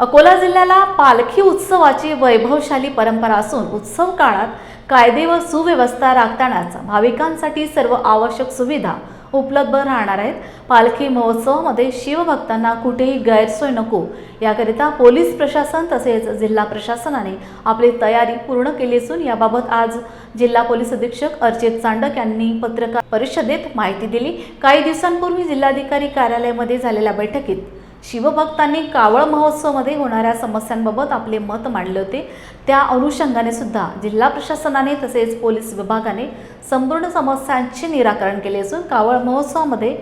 अकोला जिल्ह्याला पालखी उत्सवाची वैभवशाली परंपरा असून उत्सव काळात कायदे व सुव्यवस्था राखतानाच भाविकांसाठी सर्व आवश्यक सुविधा उपलब्ध राहणार आहेत. पालखी महोत्सवामध्ये शिवभक्तांना कुठेही गैरसोय नको. याकरिता पोलीस प्रशासन तसेच जिल्हा प्रशासनाने आपली तयारी पूर्ण केली असून याबाबत आज जिल्हा पोलीस अधीक्षक अर्चित चांडक यांनी पत्रकार परिषदेत माहिती दिली. काही दिवसांपूर्वी जिल्हाधिकारी कार्यालयामध्ये झालेल्या बैठकीत शिवभक्तांनी कावळ महोत्सवामध्ये होणाऱ्या समस्यांबाबत आपले मत मांडले होते. त्या अनुषंगाने सुद्धा जिल्हा प्रशासनाने तसेच पोलीस विभागाने संपूर्ण समस्यांचे निराकरण केले असून कावळ महोत्सवामध्ये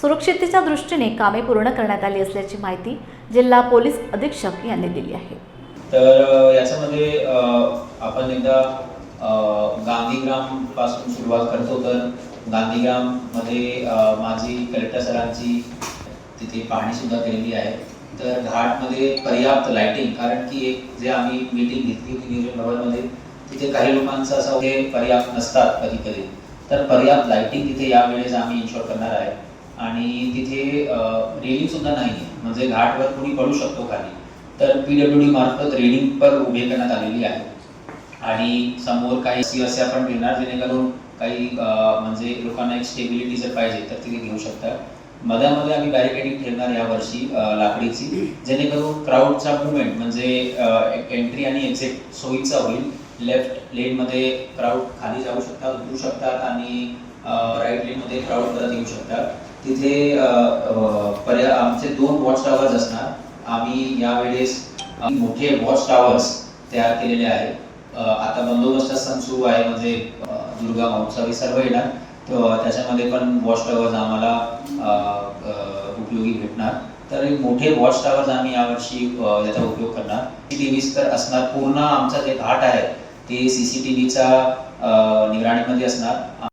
सुरक्षितेच्या दृष्टीने कामे पूर्ण करण्यात आली असल्याची माहिती जिल्हा पोलीस अधीक्षक यांनी दिली आहे. तर याच्यामध्ये आपण एकदा गांधीग्रामपासून सुरुवात करतो. तर गांधीग्राममध्ये माझी कलेक्टर सरांची तिथे पाहणी सुद्धा केलेली आहे. तर घाटमध्ये पर्याप्त लाइटिंग कारण की एक जे आम्ही मीटिंग घेतली होती नियोजन भवनमध्ये तिथे काही लोकांचं असं हे पर्याप्त नसतात कधी कधी तर पर्याप्त लाइटिंग तिथे यावेळेस आम्ही इन्शॉर करणार आहे. आणि तिथे रेलिंग सुद्धा नाही आहे म्हणजे घाटवर कोणी पडू शकतो खाली. तर पीडब्ल्यू डी मार्फत रेलिंग पण उभे करण्यात आलेली आहे. आणि समोर काही सी असे आपण घेणार जेणेकरून काही म्हणजे लोकांना एक स्टेबिलिटी जर पाहिजे तर तिथे घेऊ शकतात. मधामध्ये आम्ही बॅरिकेडिंग ठेवणार या वर्षी लाकडीची जेणेकरून क्राऊडचा मुवमेंट म्हणजे एंट्री आणि एक्झिट सोयीचा होईल. लेफ्ट लेनमध्ये क्राऊड खाली जाऊ शकतात उतरू शकतात आणि राईट लेनमध्ये क्राऊड परत येऊ शकतात. तिथे पर्या आमचे दोन वॉच टावर्स असणार. आम्ही यावेळेस मोठे वॉच टावर्स तयार केलेले आहेत. आता बंदोबस्त सण सुरू आहे म्हणजे दुर्गा महोत्सव सर्व येणार. त्याच्यामध्ये पण वॉच टॉवर्स आम्हाला उपयोगी भेटणार. तर एक मोठे वॉच टॉवर्स आम्ही यावर्षी याचा उपयोग करणार. सी तर असणार पूर्ण आमचा जे घाट आहे ते सी सी टी व्हीच्या निगराणीमध्ये असणार.